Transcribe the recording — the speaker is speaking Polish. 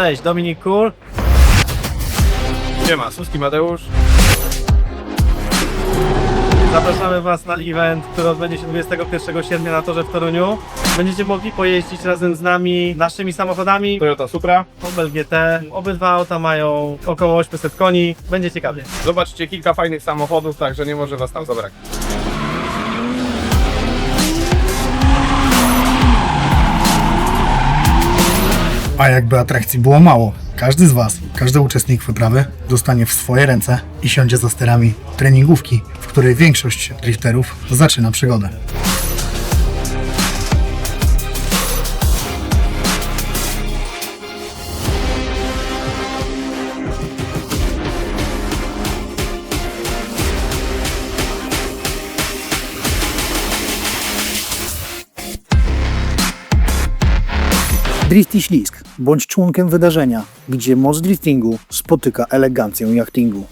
Cześć, Dominik Kul. Siema, Suski Mateusz. Zapraszamy Was na event, który odbędzie się 21 sierpnia na torze w Toruniu. Będziecie mogli pojeździć razem z nami naszymi samochodami Toyota Supra. Opel GT. Obydwa auta mają około 800 koni. Będzie ciekawie. Zobaczcie kilka fajnych samochodów, także nie może was tam zabraknąć. A jakby atrakcji było mało, każdy z Was, każdy uczestnik wyprawy dostanie w swoje ręce i siądzie za sterami treningówki, w której większość drifterów zaczyna przygodę. Drift i ślizg. Bądź członkiem wydarzenia, gdzie moc driftingu spotyka elegancję jachtingu.